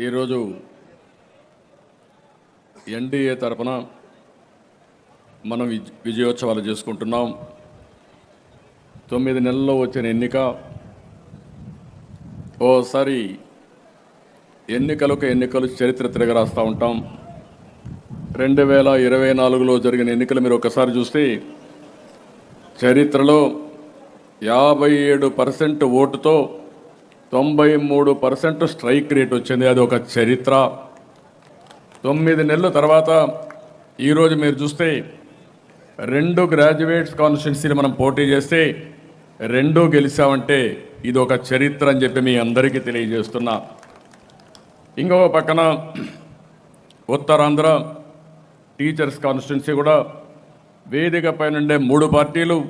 ఈరోజు ఎన్డీఏ తరపున మనం విజ్- విజయోత్సవాలు చేసుకుంటున్నాం. తొమ్మిది నెలల్లో వచ్చిన ఎన్నిక. ఓసారి ఎన్నికలకు ఎన్నికలు చరిత్ర తిరగరాస్తూ ఉంటాం. రెండు వేల ఇరవై నాలుగులో జరిగిన ఎన్నికలు మీరు ఒకసారి చూస్తే చరిత్రలో యాభై ఏడు పర్సెంట్ ఓటుతో తొంభై మూడు పర్సెంట్ స్ట్రైక్ రేట్ వచ్చింది. అది ఒక చరిత్ర. తొమ్మిది నెలల తర్వాత ఈరోజు మీరు చూస్తే రెండు గ్రాడ్యుయేట్స్ కాన్స్టిట్యున్సీని మనం పోటీ చేస్తే రెండు గెలిచామంటే ఇది ఒక చరిత్ర అని చెప్పి మీ అందరికీ తెలియజేస్తున్నా. ఇంకొక పక్కన ఉత్తరాంధ్ర టీచర్స్ కాన్స్టిట్యున్సీ కూడా వేదిక పైన ఉండే మూడు పార్టీలు.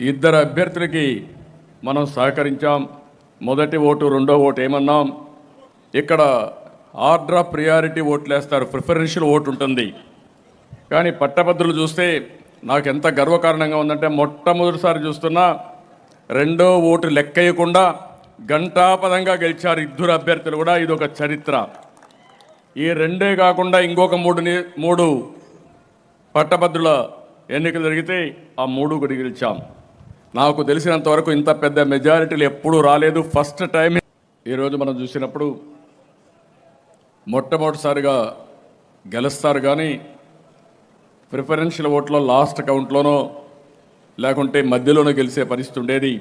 ఇద్దరు అభ్యర్థులకి మనం సహకరించాం. మొదటి ఓటు రెండో ఓటు ఏమన్నాం? ఇక్కడ ఆర్డర్ ఆఫ్ ప్రియారిటీ ఓట్లు వేస్తారు ప్రిఫరెన్షియల్ ఓటు ఉంటుంది కానీ పట్టభద్రులు చూస్తే నాకు ఎంత గర్వకారణంగా ఉందంటే మొట్టమొదటిసారి చూస్తున్నా రెండో ఓటు లెక్కయ్యకుండా గంటాపదంగా గెలిచారు ఇద్దరు అభ్యర్థులు కూడా. ఇది ఒక చరిత్ర. ఈ రెండే కాకుండా ఇంకొక మూడు మూడు పట్టభద్రుల ఎన్నికలు జరిగితే ఆ మూడు కూడా గెలిచాం. నాకు తెలిసినంత వరకు ఇంత పెద్ద మెజారిటీలు ఎప్పుడూ రాలేదు. ఫస్ట్ టైం ఈరోజు మనం చూసినప్పుడు మొట్టమొదటిసారిగా గెలుస్తారు కానీ ప్రిఫరెన్షియల్ ఓట్లో లాస్ట్ కౌంట్లోనో లేకుంటే మధ్యలోనో గెలిచే పరిస్థితి ఉండేది.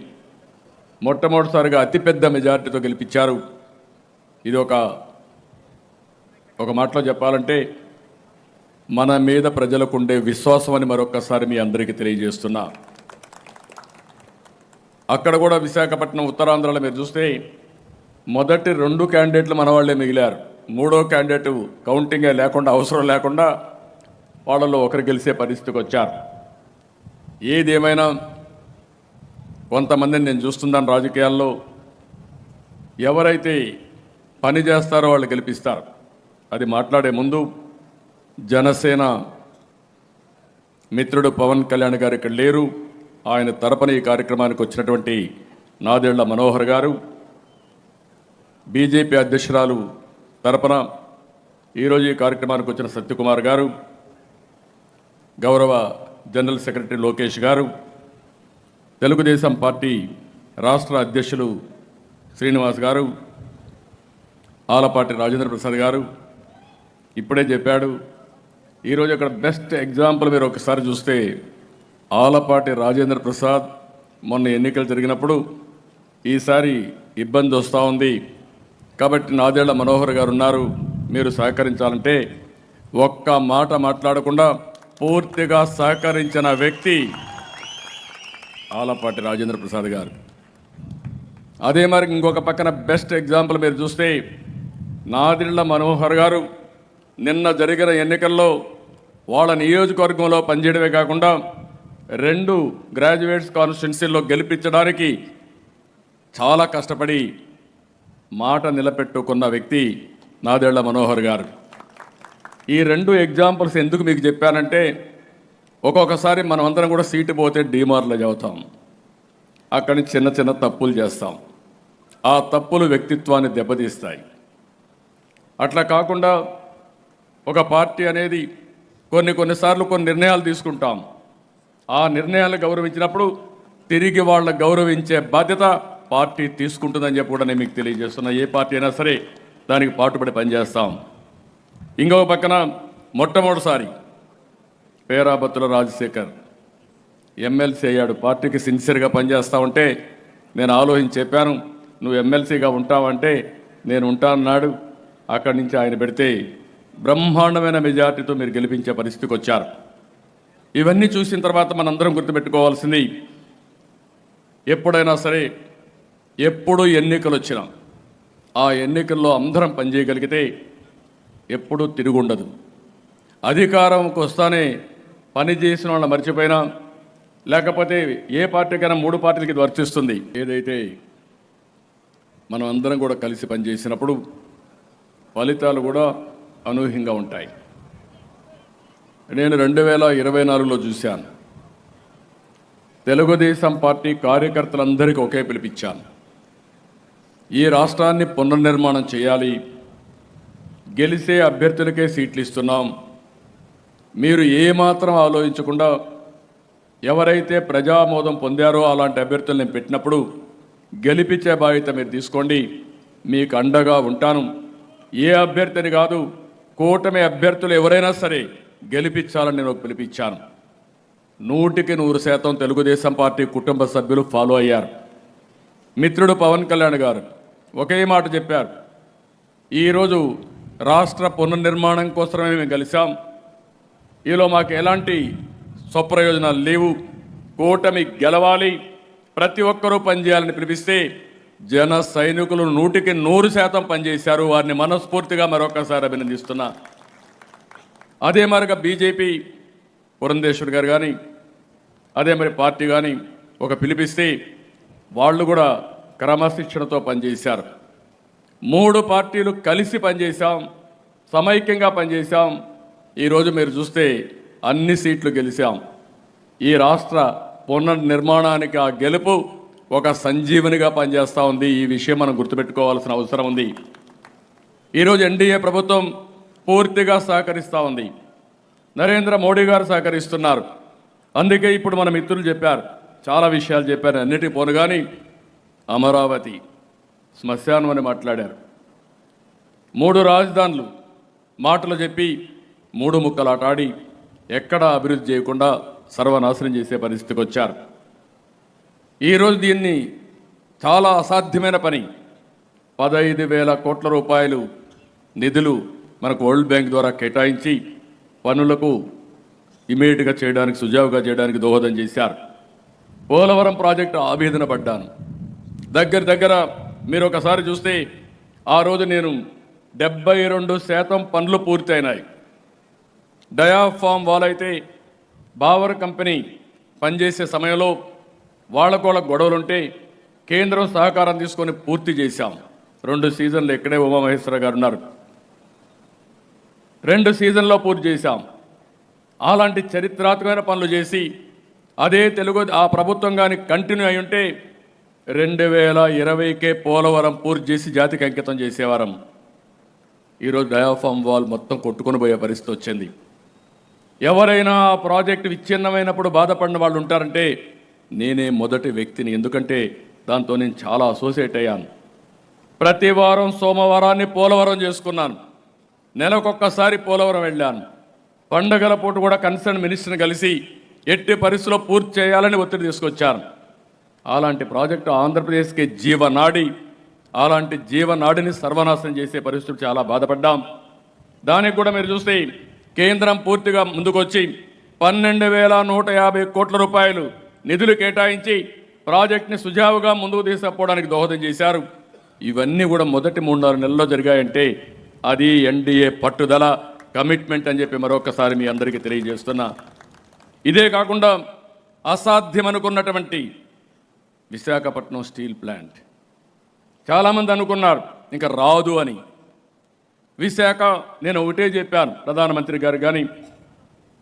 మొట్టమొదటిసారిగా అతిపెద్ద మెజారిటీతో గెలిపించారు. ఇది ఒక ఒక మాటలో చెప్పాలంటే మన మీద ప్రజలకు ఉండే విశ్వాసం అని మరొక్కసారి మీ అందరికీ తెలియజేస్తున్నా. అక్కడ కూడా విశాఖపట్నం ఉత్తరాంధ్రలో మీరు చూస్తే మొదటి రెండు క్యాండిడేట్లు మన వాళ్ళే మిగిలారు. మూడో క్యాండిడేట్ కౌంటింగే లేకుండా అవసరం లేకుండా వాళ్ళలో ఒకరు గెలిచే పరిస్థితికి వచ్చారు. ఏది ఏమైనా కొంతమందిని నేను చూస్తున్నాను రాజకీయాల్లో. ఎవరైతే పని చేస్తారో వాళ్ళు గెలిపిస్తారు. అది మాట్లాడే ముందు జనసేన మిత్రుడు పవన్ కళ్యాణ్ గారు ఇక్కడ లేరు. ఆయన తరపున ఈ కార్యక్రమానికి వచ్చినటువంటి నాదేళ్ళ మనోహర్ గారు బీజేపీ అధ్యక్షురాలు తరపున ఈరోజు ఈ కార్యక్రమానికి వచ్చిన సత్యకుమార్ గారు గౌరవ జనరల్ సెక్రటరీ లోకేష్ గారు తెలుగుదేశం పార్టీ రాష్ట్ర అధ్యక్షులు శ్రీనివాస్ గారు ఆలపాటి రాజేంద్ర ప్రసాద్ గారు ఇప్పుడే చెప్పాడు ఈరోజు అక్కడ బెస్ట్ ఎగ్జాంపుల్ మీరు ఒకసారి చూస్తే ఆలపాటి రాజేంద్ర ప్రసాద్ మొన్న ఎన్నికలు జరిగినప్పుడు ఈసారి ఇబ్బంది వస్తూ ఉంది. కాబట్టి నాదేళ్ళ మనోహర్ గారు ఉన్నారు. మీరు సహకరించాలంటే ఒక్క మాట మాట్లాడకుండా పూర్తిగా సహకరించిన వ్యక్తి ఆలపాటి రాజేంద్ర ప్రసాద్ గారు. అదే మరి ఇంకొక పక్కన బెస్ట్ ఎగ్జాంపుల్ మీరు చూస్తే నాదిళ్ళ మనోహర్ గారు నిన్న జరిగిన ఎన్నికల్లో వాళ్ళ నియోజకవర్గంలో పనిచేయడమే కాకుండా రెండు గ్రాడ్యుయేట్స్ కాన్స్టిట్యున్సీల్లో గెలిపించడానికి చాలా కష్టపడి మాట నిలబెట్టుకున్న వ్యక్తి నాదేళ్ళ మనోహర్ గారు. ఈ రెండు ఎగ్జాంపుల్స్ ఎందుకు మీకు చెప్పానంటే ఒక్కొక్కసారి మనం అందరం కూడా సీటు పోతే డీమార్లో చదువుతాం. అక్కడి చిన్న చిన్న తప్పులు చేస్తాం. ఆ తప్పులు వ్యక్తిత్వాన్ని దెబ్బతీస్తాయి. అట్లా కాకుండా ఒక పార్టీ అనేది కొన్ని కొన్నిసార్లు కొన్ని నిర్ణయాలు తీసుకుంటాం. ఆ నిర్ణయాలు గౌరవించినప్పుడు తిరిగి వాళ్ళ గౌరవించే బాధ్యత పార్టీ తీసుకుంటుందని చెప్పి కూడా నేను మీకు తెలియజేస్తున్నా. ఏ పార్టీ అయినా సరే దానికి పాటుపడి పనిచేస్తాం. ఇంకొక పక్కన మొట్టమొదటిసారి పేరాబత్తుల రాజశేఖర్ ఎమ్మెల్సీ అయ్యాడు. పార్టీకి సిన్సియర్గా పనిచేస్తా ఉంటే నేను ఆలోచించి చెప్పాను నువ్వు ఎమ్మెల్సీగా ఉంటావంటే నేను ఉంటానన్నాడు అక్కడి నుంచి ఆయన పెడితే బ్రహ్మాండమైన మెజార్టీతో మీరు గెలిపించే పరిస్థితికి వచ్చారు. ఇవన్నీ చూసిన తర్వాత మనందరం గుర్తుపెట్టుకోవాల్సింది ఎప్పుడైనా సరే ఎప్పుడు ఎన్నికలు వచ్చినా ఆ ఎన్నికల్లో అందరం పనిచేయగలిగితే ఎప్పుడూ తిరుగుండదు. అధికారంకి వస్తానే పని చేసిన వాళ్ళని మర్చిపోయినా లేకపోతే ఏ పార్టీకైనా మూడు పార్టీలకి ఇది వర్తిస్తుంది. ఏదైతే మనం అందరం కూడా కలిసి పనిచేసినప్పుడు ఫలితాలు కూడా అనూహ్యంగా ఉంటాయి. నేను రెండు వేల ఇరవై నాలుగులో చూశాను. తెలుగుదేశం పార్టీ కార్యకర్తలందరికీ ఒకే పిలిపించాను. ఈ రాష్ట్రాన్ని పునర్నిర్మాణం చేయాలి. గెలిచే అభ్యర్థులకే సీట్లు ఇస్తున్నాం మీరు ఏమాత్రం ఆలోచించకుండా ఎవరైతే ప్రజామోదం పొందారో అలాంటి అభ్యర్థులు నేను పెట్టినప్పుడు గెలిపించే బాధ్యత మీరు తీసుకోండి. మీకు అండగా ఉంటాను. ఏ అభ్యర్థిని కాదు కూటమి అభ్యర్థులు ఎవరైనా సరే గెలిపించాలని నేను పిలిపించాను. నూటికి నూరు శాతం తెలుగుదేశం పార్టీ కుటుంబ సభ్యులు ఫాలో అయ్యారు. మిత్రుడు పవన్ కళ్యాణ్ గారు ఒకే మాట చెప్పారు. ఈరోజు రాష్ట్ర పునర్నిర్మాణం కోసమే మేము కలిసాం ఈలో మాకు ఎలాంటి స్వప్రయోజనాలు లేవు. కూటమి గెలవాలి. ప్రతి ఒక్కరూ పనిచేయాలని పిలిపిస్తే జన సైనికులు నూటికి నూరు శాతం పనిచేశారు. వారిని మనస్ఫూర్తిగా మరొకసారి అభినందిస్తున్నా. అదే మరొక బీజేపీ పురంధేశ్వర్ గారు కానీ అదే మరి పార్టీ కానీ ఒక పిలిపిస్తే వాళ్ళు కూడా క్రమశిక్షణతో పనిచేశారు. మూడు పార్టీలు కలిసి పనిచేశాం సమైక్యంగా పనిచేశాం. ఈరోజు మీరు చూస్తే అన్ని సీట్లు గెలిచాం. ఈ రాష్ట్ర పునర్నిర్మాణానికి ఆ గెలుపు ఒక సంజీవనిగా పనిచేస్తూ ఉంది. ఈ విషయం మనం గుర్తుపెట్టుకోవాల్సిన అవసరం ఉంది. ఈరోజు ఎన్డీఏ ప్రభుత్వం పూర్తిగా సహకరిస్తూ ఉంది. నరేంద్ర మోడీ గారు సహకరిస్తున్నారు. అందుకే ఇప్పుడు మన మిత్రులు చెప్పారు. చాలా విషయాలు చెప్పారు. అన్నిటి పోను కానీ అమరావతి శ్మశానం అని మాట్లాడారు. మూడు రాజధానులు మాటలు చెప్పి మూడు ముక్కలాటాడి ఎక్కడా అభివృద్ధి చేయకుండా సర్వనాశనం చేసే పరిస్థితికి వచ్చారు. ఈరోజు దీన్ని చాలా అసాధ్యమైన పని. పదహైదు వేల కోట్ల రూపాయలు నిధులు మనకు వరల్డ్ బ్యాంక్ ద్వారా కేటాయించి పనులకు ఇమీడియట్గా చేయడానికి సుజావుగా చేయడానికి దోహదం చేశారు. పోలవరం ప్రాజెక్టు ఆవేదన పడ్డాను. దగ్గర దగ్గర మీరు ఒకసారి చూస్తే ఆ రోజు నేను డెబ్బై రెండు శాతం పనులు పూర్తయినాయి. డయాఫామ్ వాళ్ళైతే బావర్ కంపెనీ పనిచేసే సమయంలో వాళ్ళకు వాళ్ళ గొడవలుంటే కేంద్రం సహకారం తీసుకొని పూర్తి చేశాం. రెండు సీజన్లు ఇక్కడే ఉమామహేశ్వర గారు ఉన్నారు. రెండు సీజన్లో పూర్తి చేశాం. అలాంటి చరిత్రాత్మకమైన పనులు చేసి అదే తెలుగు ఆ ప్రభుత్వం కానీ కంటిన్యూ అయి ఉంటే రెండు వేల ఇరవైకే పోలవరం పూర్తి చేసి జాతికి అంకితం చేసేవారం. ఈరోజు డయాఫామ్ వాల్ మొత్తం కొట్టుకొని పోయే పరిస్థితి వచ్చింది. ఎవరైనా ఆ ప్రాజెక్టు విచ్ఛిన్నమైనప్పుడు బాధపడిన వాళ్ళు ఉంటారంటే నేనే మొదటి వ్యక్తిని. ఎందుకంటే దాంతో నేను చాలా అసోసియేట్ అయ్యాను. ప్రతి వారం సోమవారాన్ని పోలవరం చేసుకున్నాను. నెలకొక్కసారి పోలవరం వెళ్ళాను. పండగల పూట కూడా కన్సర్న్ మినిస్టర్ని కలిసి ఎట్టి పరిస్థితిలో పూర్తి చేయాలని ఒత్తిడి తీసుకొచ్చాను. అలాంటి ప్రాజెక్టు ఆంధ్రప్రదేశ్కి జీవనాడి అలాంటి జీవనాడిని సర్వనాశనం చేసే పరిస్థితులు చాలా బాధపడ్డాం. దానికి కూడా మీరు చూస్తే కేంద్రం పూర్తిగా ముందుకొచ్చి పన్నెండు వేల నూట యాభై కోట్ల రూపాయలు నిధులు కేటాయించి ప్రాజెక్ట్ని సుజావుగా ముందుకు తీసుకుపోవడానికి దోహదం చేశారు. ఇవన్నీ కూడా మొదటి మూడు నాలుగు నెలల్లో జరిగాయంటే అది ఎన్డీఏ పట్టుదల కమిట్మెంట్ అని చెప్పి మరొకసారి మీ అందరికీ తెలియజేస్తున్నా. ఇదే కాకుండా అసాధ్యం అనుకున్నటువంటి విశాఖపట్నం స్టీల్ ప్లాంట్. చాలామంది అనుకున్నారు ఇంకా రాదు అని. విశాఖ నేను ఒకటే చెప్పాను ప్రధానమంత్రి గారు కానీ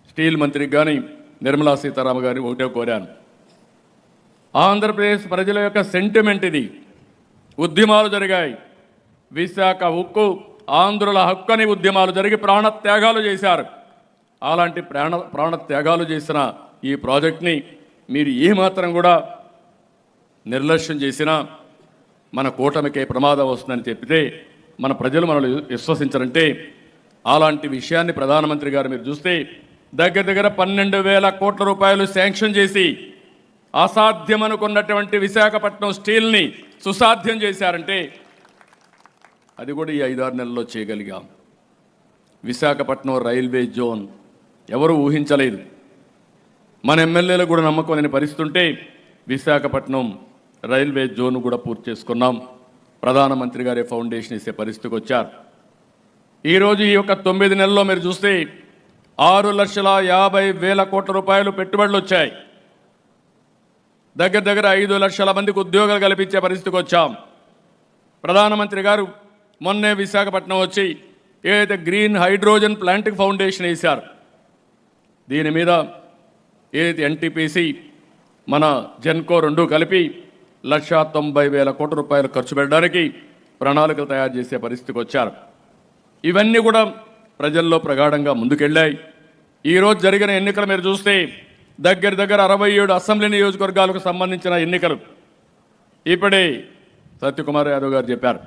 స్టీల్ మంత్రికి కానీ నిర్మలా సీతారామ గారి ఒకటే కోరాను. ఆంధ్రప్రదేశ్ ప్రజల యొక్క సెంటిమెంట్ ఇది. ఉద్యమాలు జరిగాయి. విశాఖ ఉక్కు ఆంధ్రుల హక్కుని ఉద్యమాలు జరిగి ప్రాణత్యాగాలు చేశారు. అలాంటి ప్రాణ ప్రాణత్యాగాలు చేసిన ఈ ప్రాజెక్ట్ని మీరు ఏమాత్రం కూడా నిర్లక్ష్యం చేసినా మన కూటమికే ప్రమాదం వస్తుందని చెప్పితే మన ప్రజలు మనల్ని విశ్వసించరంటే అలాంటి విషయాన్ని ప్రధానమంత్రి గారు మీరు చూస్తే దగ్గర దగ్గర పన్నెండు వేల కోట్ల రూపాయలు శాంక్షన్ చేసి అసాధ్యం అనుకున్నటువంటి విశాఖపట్నం స్టీల్ని సుసాధ్యం చేశారంటే అది కూడా ఈ ఐదారు నెలల్లో చేయగలిగాం. విశాఖపట్నం రైల్వే జోన్ ఎవరు ఊహించలేదు. మన ఎమ్మెల్యేలకు కూడా నమ్మకం లేని పరిస్థితి ఉంటే విశాఖపట్నం రైల్వే జోన్ కూడా పూర్తి చేసుకున్నాం. ప్రధానమంత్రి గారే ఫౌండేషన్ ఇచ్చే పరిస్థితికి వచ్చారు. ఈరోజు ఈ యొక్క తొమ్మిది నెలల్లో మీరు చూస్తే ఆరు లక్షల యాభై వేల కోట్ల రూపాయలు పెట్టుబడులు వచ్చాయి. దగ్గర దగ్గర ఐదు లక్షల మందికి ఉద్యోగాలు కల్పించే పరిస్థితికి వచ్చాం. ప్రధానమంత్రి గారు మొన్నే విశాఖపట్నం వచ్చి ఏదైతే గ్రీన్ హైడ్రోజన్ ప్లాంట్కి ఫౌండేషన్ వేశారు దీని మీద ఏదైతే ఎన్టీపీసీ మన జెన్కో రెండు కలిపి లక్షా తొంభై వేల కోట్ల రూపాయలు ఖర్చు పెట్టడానికి ప్రణాళికలు తయారు చేసే పరిస్థితికి వచ్చారు. ఇవన్నీ కూడా ప్రజల్లో ప్రగాఢంగా ముందుకెళ్ళాయి. ఈరోజు జరిగిన ఎన్నికలు మీరు చూస్తే దగ్గర దగ్గర అరవై ఏడు అసెంబ్లీ నియోజకవర్గాలకు సంబంధించిన ఎన్నికలు. ఇప్పుడే సత్యకుమార్ యాదవ్ గారు చెప్పారు.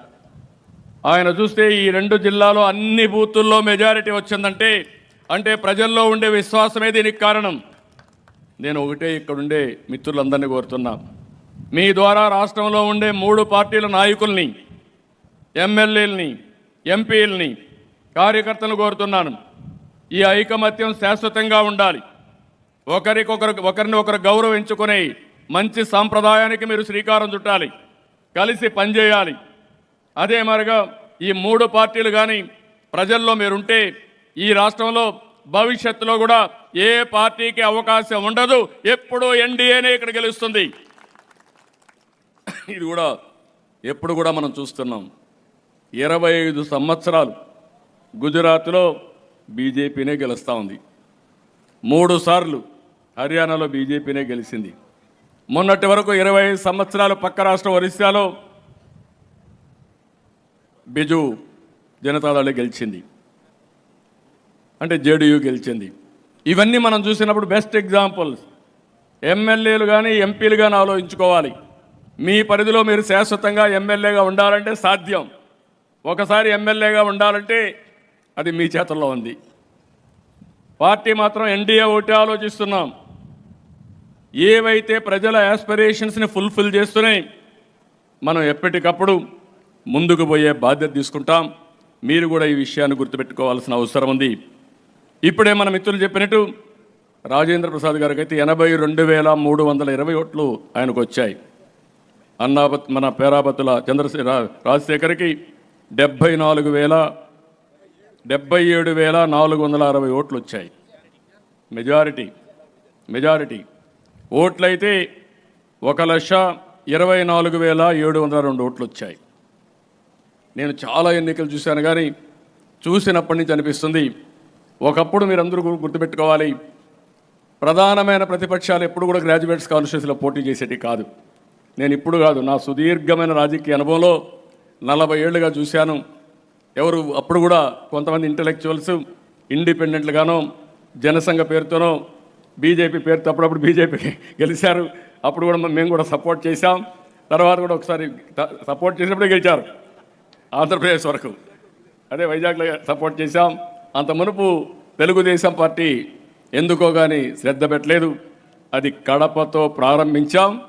ఆయన చూస్తే ఈ రెండు జిల్లాలో అన్ని బూతుల్లో మెజారిటీ వచ్చిందంటే అంటే ప్రజల్లో ఉండే విశ్వాసమే దీనికి కారణం. నేను ఒకటే ఇక్కడుండే మిత్రులందరినీ కోరుతున్నా. మీ ద్వారా రాష్ట్రంలో ఉండే మూడు పార్టీల నాయకుల్ని ఎమ్మెల్యేలని ఎంపీలని కార్యకర్తలను కోరుతున్నాను. ఈ ఐకమత్యం శాశ్వతంగా ఉండాలి. ఒకరికొకరు ఒకరిని ఒకరు గౌరవించుకునే మంచి సాంప్రదాయానికి మీరు శ్రీకారం చుట్టాలి. కలిసి పనిచేయాలి. అదే మరిగా ఈ మూడు పార్టీలు కానీ ప్రజల్లో మీరుంటే ఈ రాష్ట్రంలో భవిష్యత్తులో కూడా ఏ పార్టీకి అవకాశం ఉండదు. ఎప్పుడూ ఎన్డీఏనే ఇక్కడ గెలుస్తుంది. ఇది కూడా ఎప్పుడు కూడా మనం చూస్తున్నాం. ఇరవై ఐదు సంవత్సరాలు గుజరాత్లో బీజేపీనే గెలుస్తూ ఉంది. మూడు సార్లు హర్యానాలో బీజేపీనే గెలిచింది మొన్నటి వరకు ఇరవై ఐదు సంవత్సరాలు పక్క రాష్ట్రం ఒరిస్సాలో బిజు జనతాదళ గెలిచింది. అంటే జేడీయూ గెలిచింది. ఇవన్నీ మనం చూసినప్పుడు బెస్ట్ ఎగ్జాంపుల్స్ ఎమ్మెల్యేలు కానీ ఎంపీలు కానీ ఆలోచించుకోవాలి. మీ పరిధిలో మీరు శాశ్వతంగా ఎమ్మెల్యేగా ఉండాలంటే సాధ్యం. ఒకసారి ఎమ్మెల్యేగా ఉండాలంటే అది మీ చేతుల్లో ఉంది. పార్టీ మాత్రం ఎన్డీఏ ఒకటి ఆలోచిస్తున్నాం. ఏవైతే ప్రజల యాస్పిరేషన్స్ని ఫుల్ఫిల్ చేస్తున్నాయి మనం ఎప్పటికప్పుడు ముందుకు పోయే బాధ్యత తీసుకుంటాం. మీరు కూడా ఈ విషయాన్ని గుర్తుపెట్టుకోవాల్సిన అవసరం ఉంది. ఇప్పుడే మన మిత్రులు చెప్పినట్టు రాజేంద్ర ప్రసాద్ గారికి అయితే ఎనభై రెండు వేల మూడు వందల ఇరవై ఓట్లు ఆయనకు వచ్చాయి అన్నాపత్ మన పేరాపతుల చంద్రశేఖర రాజశేఖర్కి డెబ్భై నాలుగు వేల డెబ్బై ఏడు వేల నాలుగు వందల అరవై ఓట్లు వచ్చాయి మెజారిటీ మెజారిటీ. ఓట్లయితే ఒక లక్ష ఇరవై నాలుగు వేల ఏడు వందల రెండు ఓట్లు వచ్చాయి నేను చాలా ఎన్నికలు చూశాను కానీ చూసినప్పటి నుంచి అనిపిస్తుంది ఒకప్పుడు మీరందరూ గుర్తుపెట్టుకోవాలి ప్రధానమైన ప్రతిపక్షాలు ఎప్పుడు కూడా గ్రాడ్యుయేట్స్ కాన్స్టిట్యూన్సీలో పోటీ చేసేటి కాదు. నేను ఇప్పుడు కాదు నా సుదీర్ఘమైన రాజకీయ అనుభవంలో నలభై ఏళ్ళుగా చూశాను. ఎవరు అప్పుడు కూడా కొంతమంది ఇంటలెక్చువల్స్ ఇండిపెండెంట్లుగానో జనసంఘ పేరుతోనో బీజేపీ పేరుతో అప్పుడప్పుడు బీజేపీ గెలిచారు. అప్పుడు కూడా మేము కూడా సపోర్ట్ చేశాం. తర్వాత కూడా ఒకసారి సపోర్ట్ చేసినప్పుడే గెలిచారు. ఆంధ్రప్రదేశ్ వరకు. అదే వైజాగ్లో సపోర్ట్ చేశాం. అంత మునుపు తెలుగుదేశం పార్టీ ఎందుకో కానీ శ్రద్ధ పెట్టలేదు. అది కడపతో ప్రారంభించాం.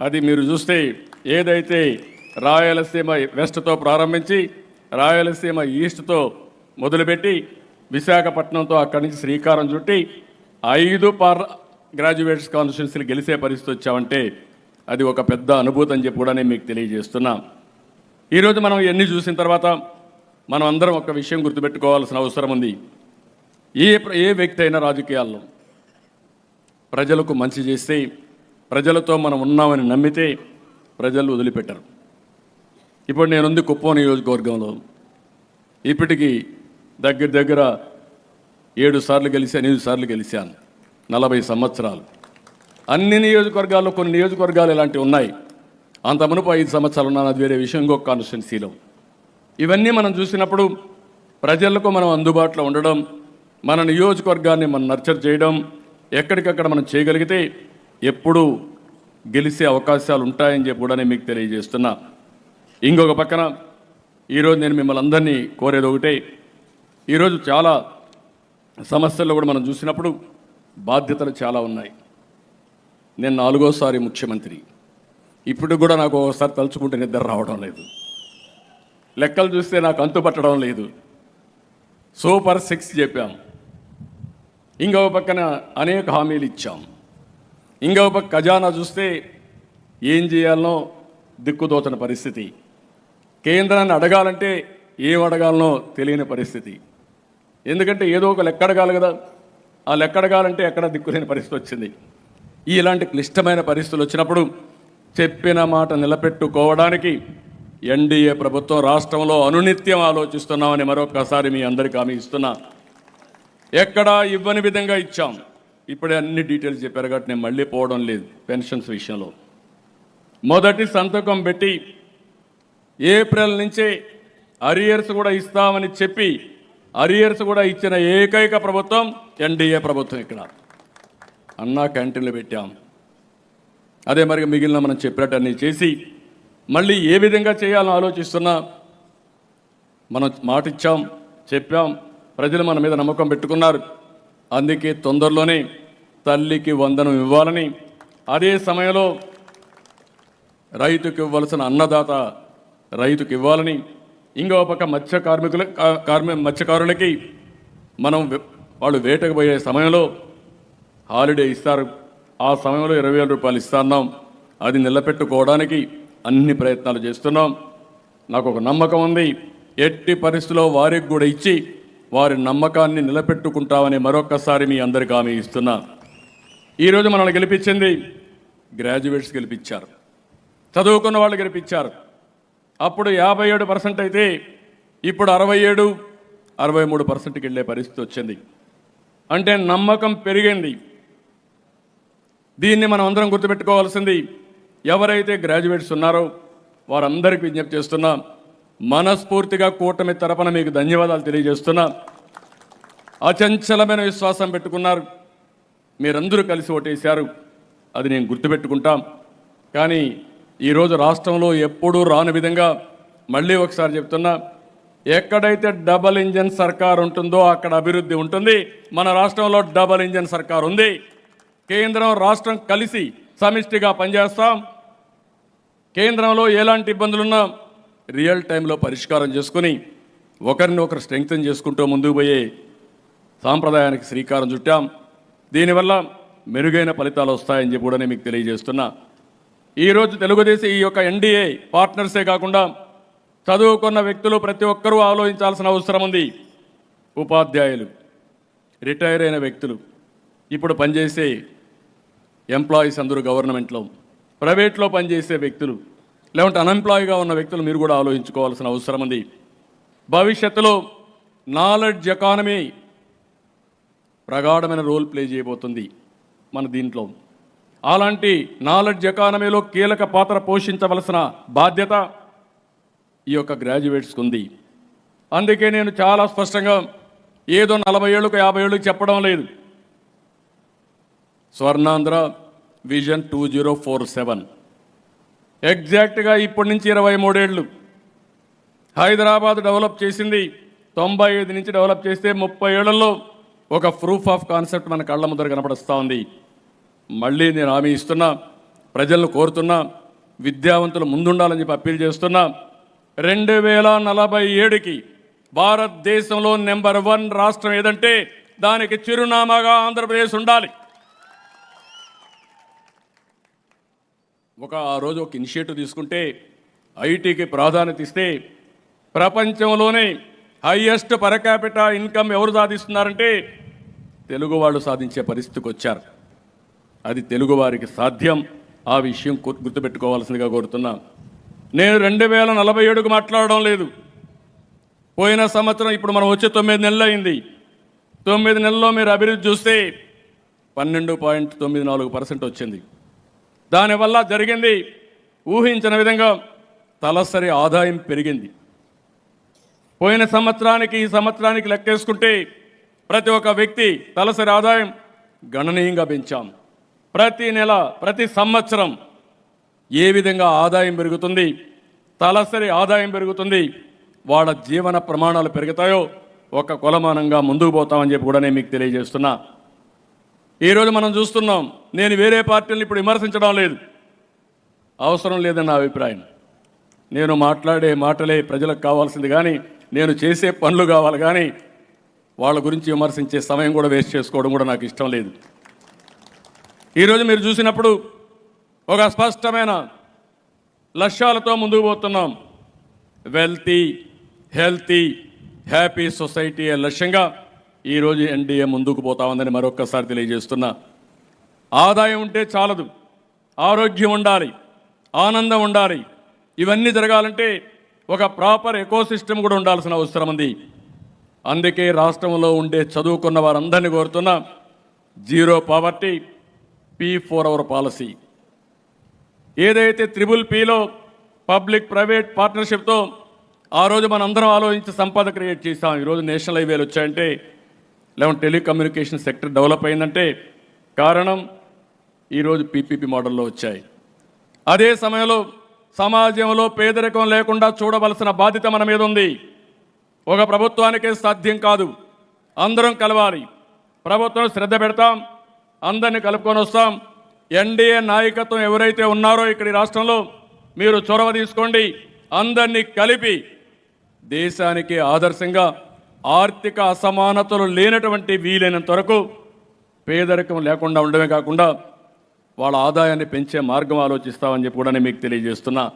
అది మీరు చూస్తే ఏదైతే రాయలసీమ వెస్ట్తో ప్రారంభించి రాయలసీమ ఈస్ట్తో మొదలుపెట్టి విశాఖపట్నంతో అక్కడి నుంచి శ్రీకారం చుట్టి ఐదు పార్ గ్రాడ్యుయేట్స్ కాన్స్టిట్యున్సీలు గెలిచే పరిస్థితి వచ్చామంటే అది ఒక పెద్ద అనుభూతి అని చెప్పి కూడా నేను మీకు తెలియజేస్తున్నాను ఈరోజు మనం ఇవన్నీ చూసిన తర్వాత మనం అందరం ఒక విషయం గుర్తుపెట్టుకోవాల్సిన అవసరం ఉంది. ఏ ఏ వ్యక్తి అయినా రాజకీయాల్లో ప్రజలకు మంచి చేస్తే ప్రజలతో మనం ఉన్నామని నమ్మితే ప్రజలు వదిలిపెట్టరు. ఇప్పుడు నేనుంది కుప్పం నియోజకవర్గంలో. ఇప్పటికీ దగ్గర దగ్గర ఏడు సార్లు గెలిచి ఎనిమిది సార్లు గెలిచాను. నలభై సంవత్సరాలు. అన్ని నియోజకవర్గాల్లో కొన్ని నియోజకవర్గాలు ఇలాంటివి ఉన్నాయి. అంత మునుపు ఐదు సంవత్సరాలు ఉన్నాను అది వేరే విషయం ఇంకొక కాన్స్టిట్యున్సీలో ఇవన్నీ మనం చూసినప్పుడు ప్రజలకు మనం అందుబాటులో ఉండడం మన నియోజకవర్గాన్ని మనం నర్చర్ చేయడం ఎక్కడికక్కడ మనం చేయగలిగితే ఎప్పుడూ గెలిచే అవకాశాలు ఉంటాయని చెప్పి కూడా నేను మీకు తెలియజేస్తున్నా. ఇంకొక పక్కన ఈరోజు నేను మిమ్మల్ని అందరినీ కోరేది ఒకటే ఈరోజు చాలా సమస్యల్లో కూడా మనం చూసినప్పుడు బాధ్యతలు చాలా ఉన్నాయి. నేను నాలుగోసారి ముఖ్యమంత్రి ఇప్పుడు కూడా నాకు ఒకసారి తలుచుకుంటే నిద్ర రావడం లేదు. లెక్కలు చూస్తే నాకు అంతు పట్టడం లేదు. సూపర్ సిక్స్ చెప్పాం. ఇంకొక పక్కన అనేక హామీలు ఇచ్చాం. ఇంకొక పక్క ఖజానా చూస్తే ఏం చేయాలనో దిక్కుదోచని పరిస్థితి. కేంద్రాన్ని అడగాలంటే ఏం అడగాలనో తెలియని పరిస్థితి. ఎందుకంటే ఏదో ఒక లెక్క అడగాలి కదా. ఆ లెక్క అడగాలంటే ఎక్కడ దిక్కులేని పరిస్థితి వచ్చింది. ఇలాంటి క్లిష్టమైన పరిస్థితులు వచ్చినప్పుడు చెప్పిన మాట నిలబెట్టుకోవడానికి ఎన్డీఏ ప్రభుత్వం రాష్ట్రంలో అనునిత్యం ఆలోచిస్తున్నామని మరొకసారి మీ అందరికీ హామీ ఇస్తున్నా. ఎక్కడా ఇవ్వని విధంగా ఇచ్చాం. ఇప్పుడే అన్ని డీటెయిల్స్ చెప్పారు కాబట్టి నేను మళ్ళీ పోవడం లేదు పెన్షన్స్ విషయంలో. మొదటి సంతకం పెట్టి ఏప్రిల్ నుంచే అరియర్స్ కూడా ఇస్తామని చెప్పి అరియర్స్ కూడా ఇచ్చిన ఏకైక ప్రభుత్వం ఎన్డీఏ ప్రభుత్వం ఇక్కడ. అన్నా క్యాంటీన్లు పెట్టాం. అదే మరి మిగిలిన మనం చెప్పినట్టన్నీ చేసి మళ్ళీ ఏ విధంగా చేయాలని ఆలోచిస్తున్నా మనం మాట ఇచ్చాం చెప్పాం ప్రజలు మన మీద నమ్మకం పెట్టుకున్నారు. అందుకే తొందరలోనే తల్లికి వందనం ఇవ్వాలని అదే సమయంలో రైతుకు ఇవ్వాల్సిన అన్నదాత రైతుకి ఇవ్వాలని ఇంకో పక్క మత్స్య కార్మికుల కార్మి మత్స్యకారులకి మనం వాళ్ళు వేటకు పోయే సమయంలో హాలిడే ఇస్తారు. ఆ సమయంలో ఇరవై వేల రూపాయలు ఇస్తున్నాం. అది నిలబెట్టుకోవడానికి అన్ని ప్రయత్నాలు చేస్తున్నాం. నాకు ఒక నమ్మకం ఉంది. ఎట్టి పరిస్థితిలో వారికి కూడా ఇచ్చి వారి నమ్మకాన్ని నిలబెట్టుకుంటామని మరొక్కసారి మీ అందరికీ హామీ ఇస్తున్నా. ఈరోజు మనల్ని గెలిపించింది గ్రాడ్యుయేట్స్ గెలిపించారు. చదువుకున్న వాళ్ళు గెలిపించారు. అప్పుడు యాభై ఏడు పర్సెంట్ అయితే ఇప్పుడు అరవై ఏడు అరవై మూడు పర్సెంట్కి వెళ్ళే పరిస్థితి వచ్చింది. అంటే నమ్మకం పెరిగింది. దీన్ని మనం అందరం గుర్తుపెట్టుకోవాల్సింది ఎవరైతే గ్రాడ్యుయేట్స్ ఉన్నారో వారందరికీ విజ్ఞప్తి చేస్తున్నా మనస్ఫూర్తిగా కూటమి తరపున మీకు ధన్యవాదాలు తెలియజేస్తున్నా. అచంచలమైన విశ్వాసం పెట్టుకున్నారు మీరందరూ కలిసి ఓటేశారు అది నేను గుర్తుపెట్టుకుంటాం. కానీ ఈరోజు రాష్ట్రంలో ఎప్పుడూ రాని విధంగా మళ్ళీ ఒకసారి చెప్తున్నా ఎక్కడైతే డబల్ ఇంజన్ సర్కార్ ఉంటుందో అక్కడ అభివృద్ధి ఉంటుంది మన రాష్ట్రంలో డబల్ ఇంజన్ సర్కార్ ఉంది కేంద్రం రాష్ట్రం కలిసి సమిష్టిగా పనిచేస్తాం. కేంద్రంలో ఎలాంటి ఇబ్బందులున్నా రియల్ టైంలో పరిష్కారం చేసుకుని ఒకరిని ఒకరు స్ట్రెంగ్తన్ చేసుకుంటూ ముందుకు పోయే సాంప్రదాయానికి శ్రీకారం చుట్టాం. దీనివల్ల మెరుగైన ఫలితాలు వస్తాయని చెప్పి కూడా నేను మీకు తెలియజేస్తున్నా. ఈరోజు తెలుగుదేశం ఈ యొక్క ఎన్డీఏ పార్ట్నర్సే కాకుండా చదువుకున్న వ్యక్తులు ప్రతి ఒక్కరూ ఆలోచించాల్సిన అవసరం ఉంది. ఉపాధ్యాయులు రిటైర్ అయిన వ్యక్తులు ఇప్పుడు పనిచేసే ఎంప్లాయీస్ అందరూ గవర్నమెంట్లో ప్రైవేట్లో పనిచేసే వ్యక్తులు లేకుంటే అన్ఎంప్లాయీగా ఉన్న వ్యక్తులు మీరు కూడా ఆలోచించుకోవాల్సిన అవసరం ఉంది. భవిష్యత్తులో నాలెడ్జ్ ఎకానమీ ప్రగాఢమైన రోల్ ప్లే చేయబోతుంది మన దీంట్లో. అలాంటి నాలెడ్జ్ ఎకానమీలో కీలక పాత్ర పోషించవలసిన బాధ్యత ఈ యొక్క గ్రాడ్యుయేట్స్కి ఉంది. అందుకే నేను చాలా స్పష్టంగా ఏదో నలభై ఏళ్ళకు యాభై ఏళ్ళకి చెప్పడం లేదు. Swarnandhra vision two zero four seven. ఎగ్జాక్ట్గా ఇప్పటి నుంచి ఇరవై మూడేళ్ళు. హైదరాబాద్ డెవలప్ చేసింది తొంభై ఐదు నుంచి డెవలప్ చేస్తే ముప్పై ఏళ్ళలో ఒక ప్రూఫ్ ఆఫ్ కాన్సెప్ట్ మన కళ్ళ ముందర కనపడుస్తూ ఉంది. మళ్ళీ నేను హామీ ఇస్తున్నా ప్రజలను కోరుతున్నా విద్యావంతులు ముందుండాలని చెప్పి అప్పీల్ చేస్తున్నా. రెండు వేల నలభై ఏడుకి భారతదేశంలో నెంబర్ వన్ రాష్ట్రం ఏదంటే దానికి చిరునామాగా ఆంధ్రప్రదేశ్ ఉండాలి. ఒక ఆ రోజు ఒక ఇనిషియేటివ్ తీసుకుంటే ఐటీకి ప్రాధాన్యత ఇస్తే ప్రపంచంలోనే హైయెస్ట్ పరకాపిట ఇన్కమ్ ఎవరు సాధిస్తున్నారంటే తెలుగు వాళ్ళు సాధించే పరిస్థితికి వచ్చారు. అది తెలుగు వారికి సాధ్యం. ఆ విషయం గుర్తుపెట్టుకోవాల్సిందిగా కోరుతున్నా. నేను రెండు వేల నలభై ఏడుకు మాట్లాడడం లేదు. పోయిన సంవత్సరం ఇప్పుడు మనం వచ్చే తొమ్మిది నెలలు అయింది. తొమ్మిది నెలల్లో మీరు అభివృద్ధి చూస్తే పన్నెండు పాయింట్ తొమ్మిది నాలుగు పర్సెంట్ వచ్చింది. దానివల్ల జరిగింది. ఊహించిన విధంగా తలసరి ఆదాయం పెరిగింది. పోయిన సంవత్సరానికి ఈ సంవత్సరానికి లెక్కేసుకుంటే ప్రతి ఒక్క వ్యక్తి తలసరి ఆదాయం గణనీయంగా పెంచాం. ప్రతి నెల ప్రతి సంవత్సరం ఏ విధంగా ఆదాయం పెరుగుతుంది తలసరి ఆదాయం పెరుగుతుంది వాళ్ళ జీవన ప్రమాణాలు పెరుగుతాయో ఒక కొలమానంగా ముందుకు పోతామని చెప్పి కూడా నేను మీకు తెలియజేస్తున్నా. ఈరోజు మనం చూస్తున్నాం నేను వేరే పార్టీలను ఇప్పుడు విమర్శించడం లేదు. అవసరం లేదని నా అభిప్రాయం. నేను మాట్లాడే మాటలే ప్రజలకు కావాల్సింది కానీ నేను చేసే పనులు కావాలి కానీ వాళ్ళ గురించి విమర్శించే సమయం కూడా వేస్ట్ చేసుకోవడం కూడా నాకు ఇష్టం లేదు. ఈరోజు మీరు చూసినప్పుడు ఒక స్పష్టమైన లక్ష్యాలతో ముందుకు పోతున్నాం. వెల్తీ హెల్తీ హ్యాపీ సొసైటీ అనే లక్ష్యంగా ఈరోజు ఎన్డీఏ ముందుకు పోతా ఉందని మరొక్కసారి తెలియజేస్తున్నా. ఆదాయం ఉంటే చాలదు. ఆరోగ్యం ఉండాలి. ఆనందం ఉండాలి. ఇవన్నీ జరగాలంటే ఒక ప్రాపర్ ఎకోసిస్టమ్ కూడా ఉండాల్సిన అవసరం ఉంది. అందుకే రాష్ట్రంలో ఉండే చదువుకున్న వారందరినీ కోరుతున్నా zero poverty P four our policy. ఏదైతే త్రిబుల్ పీలో పబ్లిక్ ప్రైవేట్ పార్ట్నర్షిప్తో ఆ రోజు మనందరం అందరం ఆలోచించి సంపద క్రియేట్ చేసాం ఈరోజు నేషనల్ హైవేలు వచ్చాయంటే లేకుంటే టెలికమ్యూనికేషన్ సెక్టర్ డెవలప్ అయిందంటే కారణం ఈరోజు పీపీపీ మోడల్లో వచ్చాయి. అదే సమయంలో సమాజంలో పేదరికం లేకుండా చూడవలసిన బాధ్యత మన మీద ఉంది. ఒక ప్రభుత్వానికే సాధ్యం కాదు. అందరం కలవాలి. ప్రభుత్వం శ్రద్ధ పెడతాం. అందరిని కలుపుకొని వస్తాం. ఎన్డీఏ నాయకత్వం ఎవరైతే ఉన్నారో ఇక్కడ ఈ రాష్ట్రంలో మీరు చొరవ తీసుకోండి. అందరినీ కలిపి దేశానికి ఆదర్శంగా ఆర్థిక అసమానతలు లేనటువంటి వీలైనంత వరకు పేదరికం లేకుండా ఉండడమే కాకుండా వాళ్ళ ఆదాయాన్ని పెంచే మార్గం ఆలోచిస్తామని చెప్పి కూడా నేను మీకు తెలియజేస్తున్నా.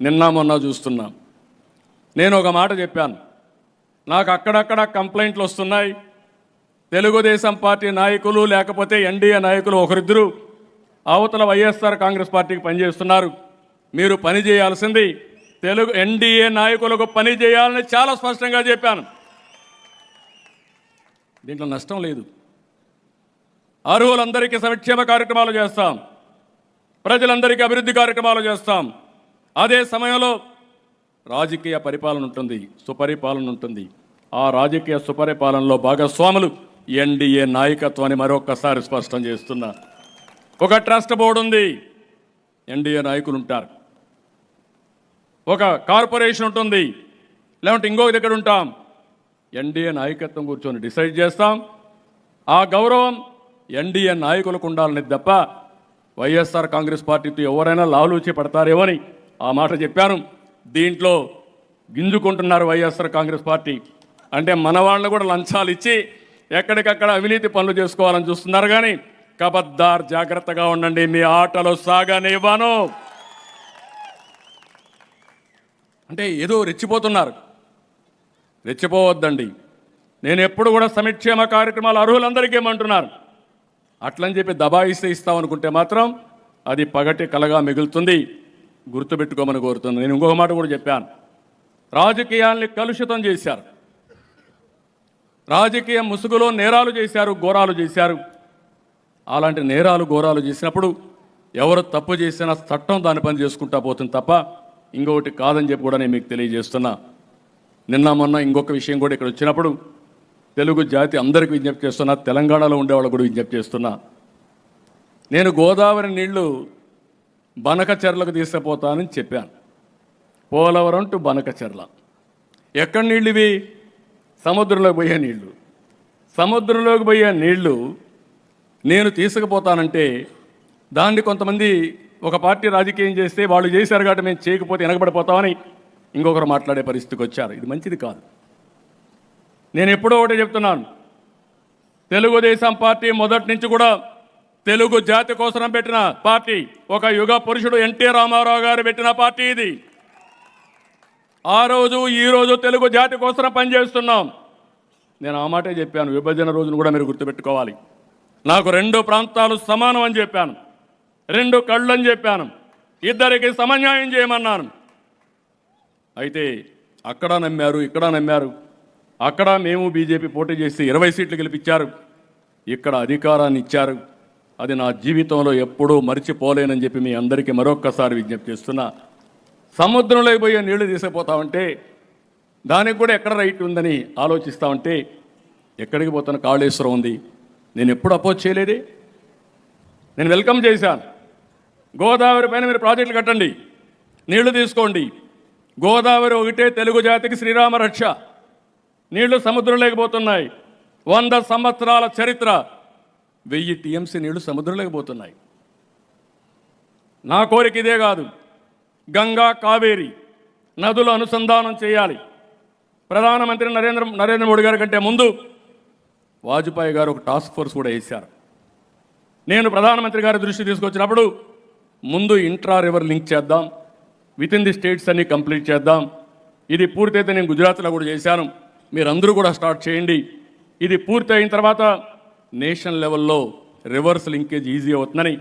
నిన్న మొన్న చూస్తున్నా. నేను ఒక మాట చెప్పాను. నాకు అక్కడక్కడ కంప్లైంట్లు వస్తున్నాయి. తెలుగుదేశం పార్టీ నాయకులు లేకపోతే ఎన్డీఏ నాయకులు ఒకరిద్దరు అవతల వైఎస్ఆర్ కాంగ్రెస్ పార్టీకి పనిచేస్తున్నారు. మీరు పని చేయాల్సింది తెలుగు ఎన్డీఏ నాయకులకు పని చేయాలని చాలా స్పష్టంగా చెప్పాను. దీంట్లో నష్టం లేదు. అర్హులందరికీ సంక్షేమ కార్యక్రమాలు చేస్తాం. ప్రజలందరికీ అభివృద్ధి కార్యక్రమాలు చేస్తాం. అదే సమయంలో రాజకీయ పరిపాలన ఉంటుంది సుపరిపాలన ఉంటుంది. ఆ రాజకీయ సుపరిపాలనలో భాగస్వాములు ఎన్డీఏ నాయకత్వాన్ని మరొక్కసారి స్పష్టం చేస్తున్నా. ఒక ట్రస్ట్ బోర్డు ఉంది ఎన్డీఏ నాయకులు ఉంటారు. ఒక కార్పొరేషన్ ఉంటుంది లేకుంటే ఇంకొక దగ్గర ఉంటాం. ఎన్డీఏ నాయకత్వం కూర్చొని డిసైడ్ చేస్తాం. ఆ గౌరవం ఎన్డీఏ నాయకులకు ఉండాలని తప్ప వైఎస్ఆర్ కాంగ్రెస్ పార్టీతో ఎవరైనా లాలూచి పడతారేమని ఆ మాట చెప్పాను. దీంట్లో గింజుకుంటున్నారు వైఎస్ఆర్ కాంగ్రెస్ పార్టీ. అంటే మన వాళ్ళని కూడా లంచాలు ఇచ్చి ఎక్కడికక్కడ అవినీతి పనులు చేసుకోవాలని చూస్తున్నారు కానీ కబద్దార్ జాగ్రత్తగా ఉండండి మీ ఆటలు సాగనివ్వను. అంటే ఏదో రెచ్చిపోతున్నారు. రెచ్చిపోవద్దండి. నేను ఎప్పుడు కూడా సంక్షేమ కార్యక్రమాలు అర్హులందరికీ ఏమంటున్నారు. అట్లని చెప్పి దబాయిస్తే ఇస్తామనుకుంటే మాత్రం అది పగటి కలగా మిగులుతుంది. గుర్తుపెట్టుకోమని కోరుతుంది నేను ఇంకొక మాట కూడా చెప్పాను. రాజకీయాల్ని కలుషితం చేశారు. రాజకీయ ముసుగులో నేరాలు చేశారు ఘోరాలు చేశారు. అలాంటి నేరాలు ఘోరాలు చేసినప్పుడు ఎవరు తప్పు చేసినా చట్టం దాని పని చేసుకుంటా పోతుంది తప్ప ఇంకొకటి కాదని చెప్పి కూడా నేను మీకు తెలియజేస్తున్నా. నిన్న మొన్న ఇంకొక విషయం కూడా ఇక్కడ వచ్చినప్పుడు తెలుగు జాతి అందరికీ విజ్ఞప్తి చేస్తున్నా తెలంగాణలో ఉండేవాళ్ళు కూడా విజ్ఞప్తి చేస్తున్నా. నేను గోదావరి నీళ్ళు బనకచెర్లకు తీసుకుపోతానని చెప్పాను. పోలవరం టు బనకచెర్ల ఎక్కడ నీళ్ళు ఇవి? సముద్రంలోకి పోయే నీళ్ళు. సముద్రంలోకి పోయే నీళ్ళు నేను తీసుకుపోతానంటే దాన్ని కొంతమంది ఒక పార్టీ రాజకీయం చేస్తే వాళ్ళు చేశారు కాబట్టి మేము చేయకపోతే వెనకబడిపోతామని ఇంకొకరు మాట్లాడే పరిస్థితికి వచ్చారు. ఇది మంచిది కాదు. నేను ఎప్పుడో ఒకటి చెప్తున్నాను. తెలుగుదేశం పార్టీ మొదటి నుంచి కూడా తెలుగు జాతి కోసం పెట్టిన పార్టీ ఒక యుగ పురుషుడు ఎన్టీ రామారావు గారు పెట్టిన పార్టీ ఇది. ఆ రోజు ఈ రోజు తెలుగు జాతి కోసం పనిచేస్తున్నాం. నేను ఆ మాటే చెప్పాను. విభజన రోజును కూడా మీరు గుర్తుపెట్టుకోవాలి. నాకు రెండు ప్రాంతాలు సమానం అని చెప్పాను. రెండు కళ్ళు అని చెప్పాను. ఇద్దరికి సమన్యాయం చేయమన్నాను. అయితే అక్కడ నమ్మారు ఇక్కడ నమ్మారు. అక్కడ మేము బీజేపీ పోటీ చేసి ఇరవై సీట్లు గెలిపించారు ఇక్కడ అధికారాన్ని ఇచ్చారు. అది నా జీవితంలో ఎప్పుడూ మర్చిపోలేనని చెప్పి మీ అందరికీ మరొక్కసారి విజ్ఞప్తి చేస్తున్నా. సముద్రంలోకి పోయే నీళ్ళు తీసుకుపోతామంటే దానికి కూడా ఎక్కడ రైట్ ఉందని ఆలోచిస్తామంటే ఎక్కడికి పోతున్న కాళేశ్వరం ఉంది. నేను ఎప్పుడు అపోజ్ చేయలేదే? నేను వెల్కమ్ చేశాను. గోదావరి పైన మీరు ప్రాజెక్టులు కట్టండి. నీళ్ళు తీసుకోండి. గోదావరి ఒకటే తెలుగు జాతికి శ్రీరామ రక్ష. నీళ్ళు సముద్రం లేకపోతున్నాయి వంద సంవత్సరాల చరిత్ర. వెయ్యి టీఎంసీ నీళ్ళు సముద్రం లేకపోతున్నాయి నా కోరిక ఇదే కాదు. గంగా కావేరి నదుల అనుసంధానం చేయాలి. ప్రధానమంత్రి నరేంద్ర నరేంద్ర మోడీ గారి కంటే ముందు వాజ్పేయి గారు ఒక టాస్క్ ఫోర్స్ కూడా వేశారు. నేను ప్రధానమంత్రి గారి దృష్టి తీసుకొచ్చినప్పుడు ముందు ఇంట్రా రివర్ లింక్ చేద్దాం. విత్ ఇన్ ది స్టేట్స్ అన్ని కంప్లీట్ చేద్దాం. ఇది పూర్తయితే నేను గుజరాత్లో కూడా చేశాను. మీరందరూ కూడా స్టార్ట్ చేయండి. ఇది పూర్తయిన తర్వాత నేషనల్ లెవెల్లో రివర్స్ లింకేజ్ ఈజీ అవుతుందని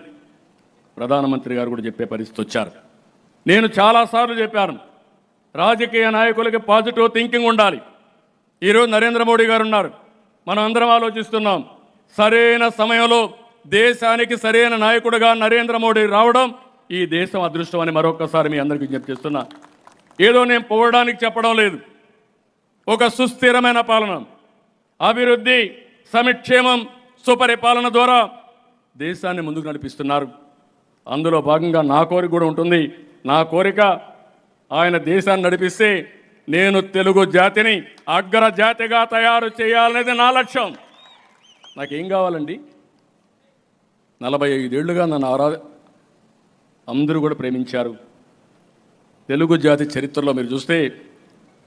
ప్రధానమంత్రి గారు కూడా చెప్పే పరిస్థితి వచ్చారు. నేను చాలాసార్లు చెప్పాను రాజకీయ నాయకులకి పాజిటివ్ థింకింగ్ ఉండాలి. ఈరోజు నరేంద్ర మోడీ గారు ఉన్నారు. మనం అందరం ఆలోచిస్తున్నాం సరైన సమయంలో దేశానికి సరైన నాయకుడిగా నరేంద్ర మోడీ రావడం ఈ దేశం అదృష్టం అని మరొకసారి మీ అందరికీ విజ్ఞప్తి చేస్తున్నా. ఏదో నేను పోవడానికి చెప్పడం లేదు. ఒక సుస్థిరమైన పాలన. అభివృద్ధి సమిక్షేమం సుపరిపాలన ద్వారా దేశాన్ని ముందుకు నడిపిస్తున్నారు. అందులో భాగంగా నా కోరిక కూడా ఉంటుంది. నా కోరిక ఆయన దేశాన్ని నడిపిస్తే నేను తెలుగు జాతిని అగ్ర జాతిగా తయారు చేయాలనేది నా లక్ష్యం. నాకేం కావాలండి? నలభై ఐదేళ్ళుగా నన్ను ఆరా అందరూ కూడా ప్రేమించారు. తెలుగు జాతి చరిత్రలో మీరు చూస్తే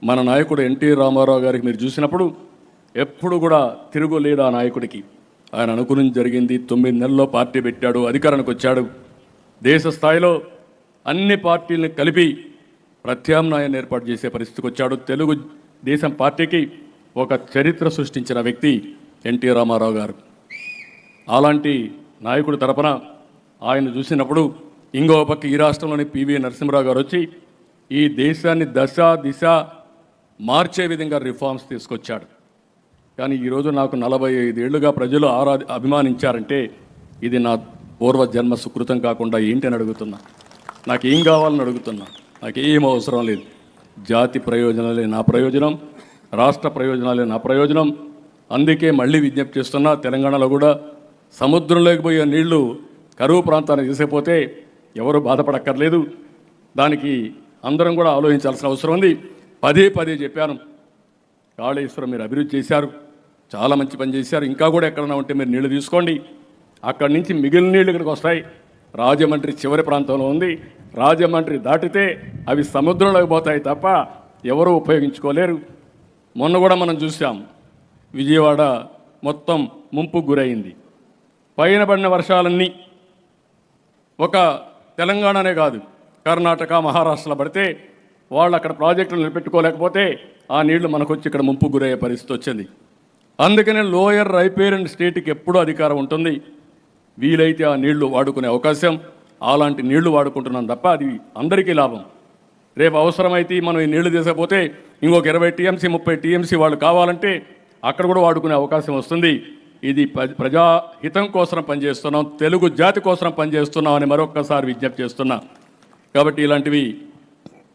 మన నాయకుడు ఎన్టీ రామారావు గారికి మీరు చూసినప్పుడు ఎప్పుడు కూడా తిరుగులేదు ఆ నాయకుడికి? ఆయన అనుకుని జరిగింది తొమ్మిది నెలల్లో పార్టీ పెట్టాడు అధికారానికి వచ్చాడు. దేశ స్థాయిలో అన్ని పార్టీలను కలిపి ప్రత్యామ్నాయాన్ని ఏర్పాటు చేసే పరిస్థితికి వచ్చాడు. తెలుగు దేశం పార్టీకి ఒక చరిత్ర సృష్టించిన వ్యక్తి ఎన్టీ రామారావు గారు. అలాంటి నాయకుడి తరపున ఆయన చూసినప్పుడు ఇంకో పక్క ఈ రాష్ట్రంలోని పివి నరసింహరావు గారు వచ్చి ఈ దేశాన్ని దశ దిశ మార్చే విధంగా రిఫార్మ్స్ తీసుకొచ్చాడు. కానీ ఈరోజు నాకు నలభై ఐదేళ్ళుగా ప్రజలు ఆరా అభిమానించారంటే ఇది నా పూర్వ జన్మ సుకృతం కాకుండా ఏంటి అని నాకు ఏం కావాలని అడుగుతున్నా. నాకేం అవసరం లేదు. జాతి ప్రయోజనాలే నా ప్రయోజనం రాష్ట్ర ప్రయోజనాలే నా ప్రయోజనం. అందుకే మళ్ళీ విజ్ఞప్తి చేస్తున్నా తెలంగాణలో కూడా సముద్రంలోకి పోయే నీళ్ళు కరువు ప్రాంతాన్ని తీసిపోతే ఎవరు బాధపడక్కర్లేదు. దానికి అందరం కూడా ఆలోచించాల్సిన అవసరం ఉంది. పదే పదే చెప్పాను. కాళేశ్వరం మీరు అభివృద్ధి చేశారు. చాలా మంచి పని చేశారు. ఇంకా కూడా ఎక్కడన్నా ఉంటే మీరు నీళ్ళు తీసుకోండి. అక్కడి నుంచి మిగిలిన నీళ్ళు ఇక్కడికి వస్తాయి. రాజమండ్రి చివరి ప్రాంతంలో ఉంది. రాజమండ్రి దాటితే అవి సముద్రంలోకి పోతాయి తప్ప ఎవరు ఉపయోగించుకోలేరు. మొన్న కూడా మనం చూసాం విజయవాడ మొత్తం ముంపుకు గురైంది. పైన పడిన వర్షాలన్నీ ఒక తెలంగాణనే కాదు కర్ణాటక మహారాష్ట్రలో పడితే వాళ్ళు అక్కడ ప్రాజెక్టులు నిలబెట్టుకోలేకపోతే ఆ నీళ్ళు మనకు వచ్చి ఇక్కడ ముంపు గురయ్యే పరిస్థితి వచ్చింది. అందుకనే లోయర్ రైపేరియన్ స్టేట్కి ఎప్పుడూ అధికారం ఉంటుంది. వీలైతే ఆ నీళ్ళు వాడుకునే అవకాశం అలాంటి నీళ్ళు వాడుకుంటున్నాం తప్ప అది అందరికీ లాభం. రేపు అవసరమైతే మనం ఈ నీళ్ళు తీసకపోతే ఇంకొక ఇరవై టీఎంసీ ముప్పై టీఎంసీ వాళ్ళు కావాలంటే అక్కడ కూడా వాడుకునే అవకాశం వస్తుంది. ఇది ప్రజా ప్రజాహితం కోసం పనిచేస్తున్నాం తెలుగు జాతి కోసం పనిచేస్తున్నాం అని మరొకసారి విజ్ఞప్తి చేస్తున్నా. కాబట్టి ఇలాంటివి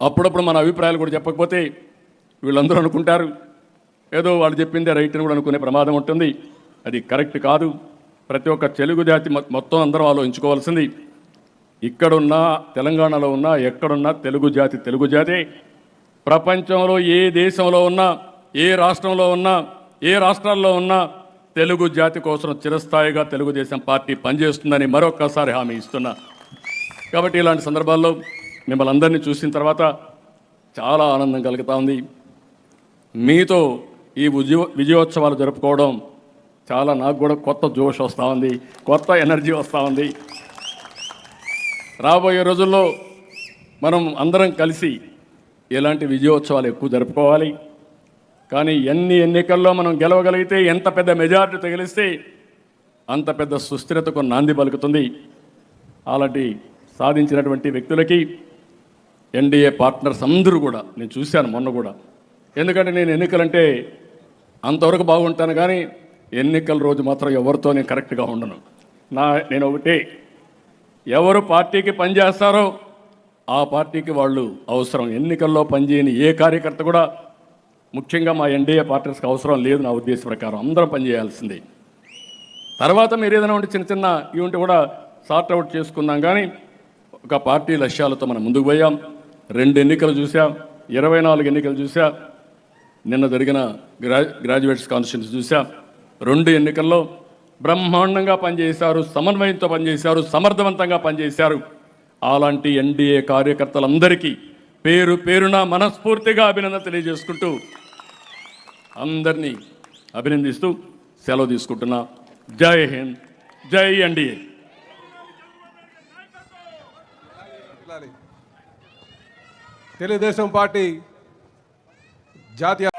అప్పుడప్పుడు మన అభిప్రాయాలు కూడా చెప్పకపోతే వీళ్ళందరూ అనుకుంటారు. ఏదో వాళ్ళు చెప్పిందే రైట్ అని కూడా అనుకునే ప్రమాదం ఉంటుంది. అది కరెక్ట్ కాదు. ప్రతి ఒక్క తెలుగు జాతి మొత్తం అందరం ఆలోచించుకోవాల్సింది. ఇక్కడున్నా తెలంగాణలో ఉన్నా ఎక్కడున్నా తెలుగు జాతి తెలుగు జాతి. ప్రపంచంలో ఏ దేశంలో ఉన్నా ఏ రాష్ట్రంలో ఉన్నా ఏ రాష్ట్రాల్లో ఉన్నా తెలుగు జాతి కోసం చిరస్థాయిగా తెలుగుదేశం పార్టీ పనిచేస్తుందని మరొక్కసారి హామీ ఇస్తున్నా. కాబట్టి ఇలాంటి సందర్భాల్లో మిమ్మల్ని అందరినీ చూసిన తర్వాత చాలా ఆనందం కలుగుతూ ఉంది. మీతో ఈ విజయ విజయోత్సవాలు జరుపుకోవడం చాలా నాకు కూడా కొత్త జోష్ వస్తూ ఉంది కొత్త ఎనర్జీ వస్తూ ఉంది. రాబోయే రోజుల్లో మనం అందరం కలిసి ఇలాంటి విజయోత్సవాలు ఎక్కువ జరుపుకోవాలి? కానీ ఎన్ని ఎన్నికల్లో మనం గెలవగలిగితే ఎంత పెద్ద మెజారిటీ తగిలిస్తే అంత పెద్ద సుస్థిరతకు నాంది పలుకుతుంది. అలాంటి సాధించినటువంటి వ్యక్తులకి ఎన్డీఏ పార్ట్నర్స్ అందరూ కూడా నేను చూశాను మొన్న కూడా. ఎందుకంటే నేను ఎన్నికలంటే అంతవరకు బాగుంటాను కానీ ఎన్నికల రోజు మాత్రం ఎవరితో నేను కరెక్ట్గా ఉండను. నా నేను ఒకటే ఎవరు పార్టీకి పనిచేస్తారో ఆ పార్టీకి వాళ్ళు అవసరం. ఎన్నికల్లో పనిచేయని ఏ కార్యకర్త కూడా ముఖ్యంగా మా ఎన్డీఏ పార్టీస్కి అవసరం లేదు నా ఉద్దేశ ప్రకారం. అందరం పనిచేయాల్సిందే తర్వాత మీరు ఏదైనా ఉంటే చిన్న చిన్న ఇవి ఉంటే కూడా సార్ట్ అవుట్ చేసుకుందాం కానీ ఒక పార్టీ లక్ష్యాలతో మనం ముందుకు పోయాం. రెండు ఎన్నికలు చూసా ఇరవై నాలుగు ఎన్నికలు చూసా నిన్న జరిగిన గ్రా గ్రాడ్యుయేట్స్ కాన్స్టిట్యూన్స్ చూసా రెండు ఎన్నికల్లో బ్రహ్మాండంగా పనిచేశారు సమన్వయంతో పనిచేశారు సమర్థవంతంగా పనిచేశారు. అలాంటి ఎన్డీఏ కార్యకర్తలందరికీ పేరు పేరున మనస్ఫూర్తిగా అభినందన తెలియజేసుకుంటూ అందరినీ అభినందిస్తూ సెలవు తీసుకుంటున్నా. జై హింద్ జై ఎన్డీఏ. తెలుగుదేశం పార్టీ జాతీయ